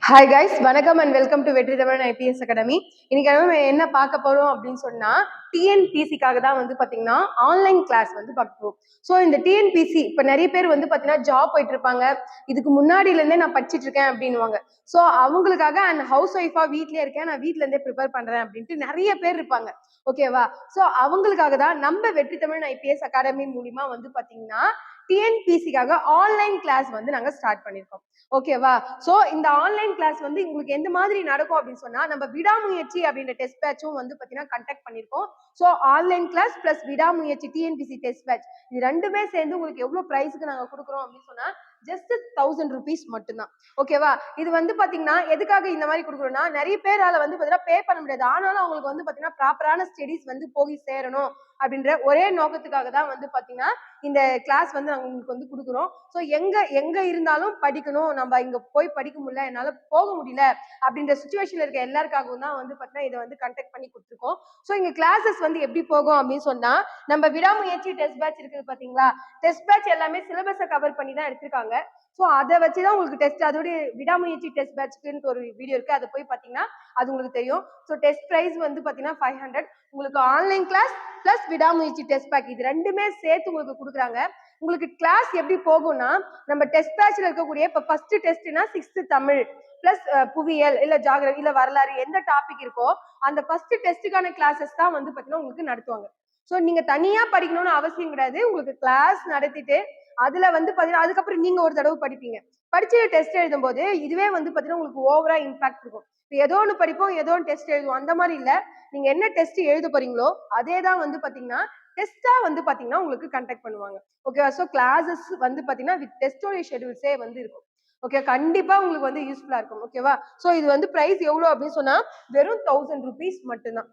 Hi guys வணக்கம் and welcome to Vetri Tamizhan IPS academy இன்னைக்கு நம்ம என்ன பார்க்க போறோம் அப்படின்னு சொன்னா டிஎன்பிசிக்காக தான் வந்து பாத்தீங்கன்னா ஆன்லைன் கிளாஸ் வந்து பார்க்க ஸோ இந்த டிஎன்பிசி இப்போ நிறைய பேர் வந்து பாத்தீங்கன்னா ஜாப் போயிட்டு இருப்பாங்க. இதுக்கு முன்னாடில இருந்தே நான் படிச்சிட்டு இருக்கேன் அப்படின்னுவாங்க. ஸோ அவங்களுக்காக அண்ட் ஹவுஸ் ஒய்ஃபா வீட்லயே இருக்கேன். நான் வீட்ல இருந்தே ப்ரிப்பேர் பண்றேன் அப்படின்ட்டு நிறைய பேர் இருப்பாங்க. ஓகேவா ஸோ அவங்களுக்காக தான் நம்ம வெற்றி தமிழன் ஐபிஎஸ் அகாடமி மூலியமா வந்து பாத்தீங்கன்னா டிஎன்பிசிக்காக ஆன்லைன் கிளாஸ் வந்து நாங்க ஸ்டார்ட் பண்ணியிருக்கோம் ஓகேவா ஸோ இந்த ஆன்லைன் கிளாஸ் வந்து உங்களுக்கு எந்த மாதிரி நடக்கும் அப்படின்னு சொன்னா நம்ம விடாமுயற்சி அப்படின்ற டெஸ்ட் பேட்சும் வந்து பார்த்தீங்கன்னா கண்டக்ட் பண்ணியிருக்கோம் so online class plus Vidamuyarchi TNPSC test batch இது ரெண்டுமே சேர்ந்து உங்களுக்கு எவ்வளோ ப்ரைஸுக்கு நாங்கள் கொடுக்குறோம் அப்படின்னு சொன்னா ஜஸ்ட் தௌசண்ட் ருபீஸ் மட்டும்தான். ஓகேவா இது வந்து பாத்தீங்கன்னா எதுக்காக இந்த மாதிரி கொடுக்குறோம்னா நிறைய பேரால வந்து பாத்தீங்கன்னா பே பண்ண முடியாது. ஆனாலும் அவங்களுக்கு வந்து பாத்தீங்கன்னா ப்ராப்பரான ஸ்டடிஸ் வந்து போய் சேரணும் அப்படின்ற ஒரே நோக்கத்துக்காக தான் வந்து பாத்தீங்கன்னா இந்த கிளாஸ் வந்து நாங்கள் உங்களுக்கு வந்து கொடுக்குறோம். ஸோ எங்க எங்க இருந்தாலும் படிக்கணும். நம்ம இங்க போய் படிக்க முடியல என்னால போக முடியல அப்படின்ற சுச்சுவேஷன்ல இருக்க எல்லாருக்காகவும் தான் வந்து பாத்தீங்கன்னா இதை வந்து கண்டக்ட் பண்ணி கொடுத்துருக்கோம். ஸோ இங்க கிளாஸஸ் வந்து எப்படி போகும் அப்படின்னு சொன்னா நம்ம விடாமுயற்சி டெஸ்ட் பேட்ச் இருக்குது பாத்தீங்களா? டெஸ்ட் பேட்ச் எல்லாமே சிலபஸை கவர் பண்ணி தான் எடுத்திருக்காங்க. ஸோ அதை வச்சு தான் உங்களுக்கு டெஸ்ட் அதோடைய விடாமுயற்சி டெஸ்ட் பேட்ச்க்குன்னு ஒரு வீடியோ இருக்கு. அதை போய் பார்த்தீங்கன்னா அது உங்களுக்கு தெரியும். ஸோ டெஸ்ட் ப்ரைஸ் வந்து பார்த்தீங்கன்னா ஃபைவ் ஹண்ட்ரட் உங்களுக்கு online class plus Vidamuyarchi test pack இது ரெண்டுமே சேர்த்து உங்களுக்கு கொடுக்குறாங்க. உங்களுக்கு கிளாஸ் எப்படி போகும்னா நம்ம டெஸ்ட் பேட்ச்ல இருக்கக்கூடிய இப்போ ஃபர்ஸ்ட் டெஸ்ட்னா சிக்ஸ்த் தமிழ் பிளஸ் புவியியல் இல்ல ஜாகிரபி இல்ல வரலாறு எந்த டாபிக் இருக்கோ அந்த ஃபர்ஸ்ட் டெஸ்ட்டுக்கான கிளாஸஸ் தான் வந்து பார்த்தீங்கன்னா உங்களுக்கு நடத்துவாங்க. ஸோ நீங்க தனியா படிக்கணும்னு அவசியம் கிடையாது. உங்களுக்கு கிளாஸ் நடத்திட்டு அதுல வந்து பாத்தீங்கன்னா அதுக்கப்புறம் நீங்க ஒரு தடவை படிப்பீங்க. படிச்சு டெஸ்ட் எழுதும் போது இதுவே வந்து பாத்தீங்கன்னா உங்களுக்கு ஓவரா இம்பாக்ட் இருக்கும். ஏதோ ஒன்று படிப்போம் ஏதோ ஒன்று டெஸ்ட் எழுதுவோம். அந்த மாதிரி இல்லை. நீங்க என்ன டெஸ்ட் எழுத போறீங்களோ அதே தான் வந்து பாத்தீங்கன்னா டெஸ்டா வந்து பாத்தீங்கன்னா உங்களுக்கு கண்டக்ட் பண்ணுவாங்க. ஓகேவா ஸோ கிளாஸஸ் வந்து பாத்தீங்கன்னா வித் டெஸ்டோடைய ஷெடியூல்ஸே வந்து இருக்கும். ஓகே கண்டிப்பா உங்களுக்கு வந்து யூஸ்ஃபுல்லா இருக்கும். ஓகேவா ஸோ இது வந்து பிரைஸ் எவ்வளோ அப்படின்னு சொன்னா வெறும் தௌசண்ட் ருபீஸ் மட்டும்தான்.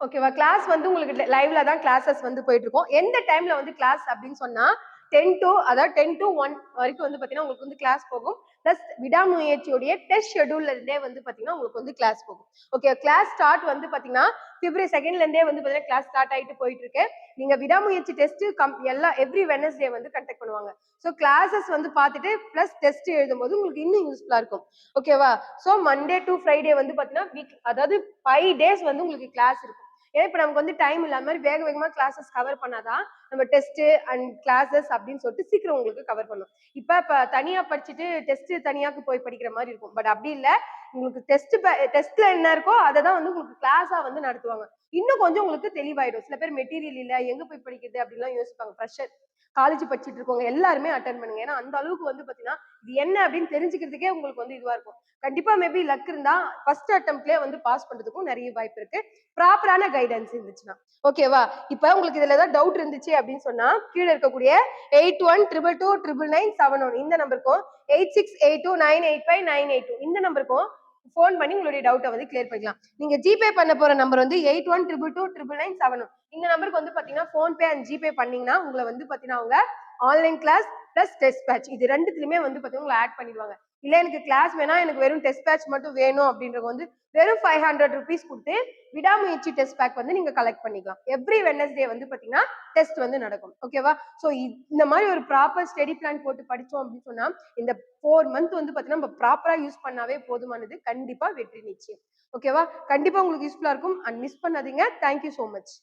ஓகேவா கிளாஸ் வந்து உங்களுக்கு லைவ்ல தான் கிளாஸஸ் வந்து போயிட்டு இருக்கோம். எந்த டைம்ல வந்து கிளாஸ் அப்படின்னு சொன்னா டென் டு அதாவது டென் டு ஒன் வரைக்கும் வந்து பார்த்தீங்கன்னா உங்களுக்கு வந்து கிளாஸ் போகும். பிளஸ் விடாமுயற்சியுடைய டெஸ்ட் ஷெடியூல்ல இருந்தே வந்து பார்த்தீங்கன்னா உங்களுக்கு வந்து கிளாஸ் போகும். ஓகே கிளாஸ் ஸ்டார்ட் வந்து பார்த்தீங்கன்னா பிப்ரவரி செகண்ட்ல இருந்தே வந்து பார்த்தீங்கன்னா கிளாஸ் ஸ்டார்ட் ஆகிட்டு போயிட்டு இருக்கு நீங்க விடாமுயற்சி டெஸ்ட் கம் எல்லா எவ்ரி வெனஸ்டே வந்து கண்டக்ட் பண்ணுவாங்க. ஸோ கிளாஸஸ் வந்து பார்த்துட்டு ப்ளஸ் டெஸ்ட் எழுதும்போது உங்களுக்கு இன்னும் யூஸ்ஃபுல்லா இருக்கும். ஓகேவா ஸோ மண்டே டு ஃப்ரைடே வந்து பார்த்தீங்கன்னா வீக் அதாவது ஃபைவ் டேஸ் வந்து உங்களுக்கு கிளாஸ் இருக்கும். ஏன்னா இப்போ நமக்கு வந்து டைம் இல்லாத மாதிரி வேக வேகமாக கிளாஸஸ் கவர் பண்ணாதான் நம்ம டெஸ்ட் அண்ட் கிளாஸஸ் அப்படின்னு சொல்லிட்டு சீக்கிரம் உங்களுக்கு கவர் பண்ணும். இப்போ இப்போ தனியாக படிச்சுட்டு டெஸ்ட் தனியாக்கு போய் படிக்கிற மாதிரி இருக்கும். பட் அப்படி இல்லை. உங்களுக்கு டெஸ்ட் டெஸ்ட்ல என்ன இருக்கோ அதை தான் வந்து உங்களுக்கு கிளாஸா வந்து நடத்துவாங்க. இன்னும் கொஞ்சம் உங்களுக்கு தெளிவாயிடும். சில பேர் மெட்டீரியல் இல்லை எங்க போய் படிக்கிறது அப்படிலாம் யோசிப்பாங்க. ஃப்ரெஷர் காலேஜ் படிச்சுட்டு இருக்கவங்க எல்லாருமே அட்டன் பண்ணுங்க. ஏன்னா அந்த அளவுக்கு வந்து பாத்தீங்கன்னா இது என்ன அப்படின்னு தெரிஞ்சுக்கிறதுக்கே உங்களுக்கு வந்து இதுவா இருக்கும். கண்டிப்பா மேபி லக் இருந்தா ஃபர்ஸ்ட் அட்டம்ப்ட்லயே வந்து பாஸ் பண்றதுக்கும் நிறைய வாய்ப்பு இருக்கு. ப்ராப்பரான கைடன்ஸ் இருந்துச்சுன்னா. ஓகேவா இப்ப உங்களுக்கு இதுல ஏதாவது டவுட் இருந்துச்சு அப்படின்னு சொன்னா கீழே இருக்கக்கூடிய eight one triple two triple nine seven one இந்த நம்பருக்கும் eight six eight two nine eight five nine eight two இந்த நம்பருக்கும் ஃபோன் பண்ணி உங்களுடைய டவுட்டை வந்து கிளியர் பண்ணிக்கலாம். நீங்க ஜிபே பண்ண போற நம்பர் வந்து eight one triple two triple nine seven one இந்த நம்பருக்கு வந்து பாத்தீங்கன்னா ஃபோன்பே அண்ட் ஜிபே பண்ணீங்கன்னா உங்களை வந்து பாத்தீங்கன்னா அவங்க online class plus test batch இது ரெண்டுத்துலயுமே வந்து பாத்தீங்கன்னா உங்களை ஆட் பண்ணிடுவாங்க. இல்ல எனக்கு கிளாஸ் வேணா எனக்கு வெறும் டெஸ்ட் பேட்ச் மட்டும் வேணும் அப்படின்றது வந்து வெறும் ஃபைவ் ஹண்ட்ரட் ருபீஸ் கொடுத்து விடாமுயற்சி டெஸ்ட் பேக் வந்து நீங்க கலெக்ட் பண்ணிக்கலாம். எவ்ரி வெனஸ்டே வந்து பாத்தீங்கன்னா டெஸ்ட் வந்து நடக்கும். ஓகேவா ஸோ இந்த மாதிரி ஒரு ப்ராப்பர் ஸ்டடி பிளான் போட்டு படிச்சோம் அப்படின்னு சொன்னா இந்த ஃபோர் மந்த் வந்து பாத்தீங்கன்னா நம்ம ப்ராப்பரா யூஸ் பண்ணாவே போதுமானது கண்டிப்பா வெற்றி நிச்சயம். ஓகேவா கண்டிப்பா உங்களுக்கு யூஸ்ஃபுல்லா இருக்கும். அண்ட் மிஸ் பண்ணாதீங்க. Thank you so much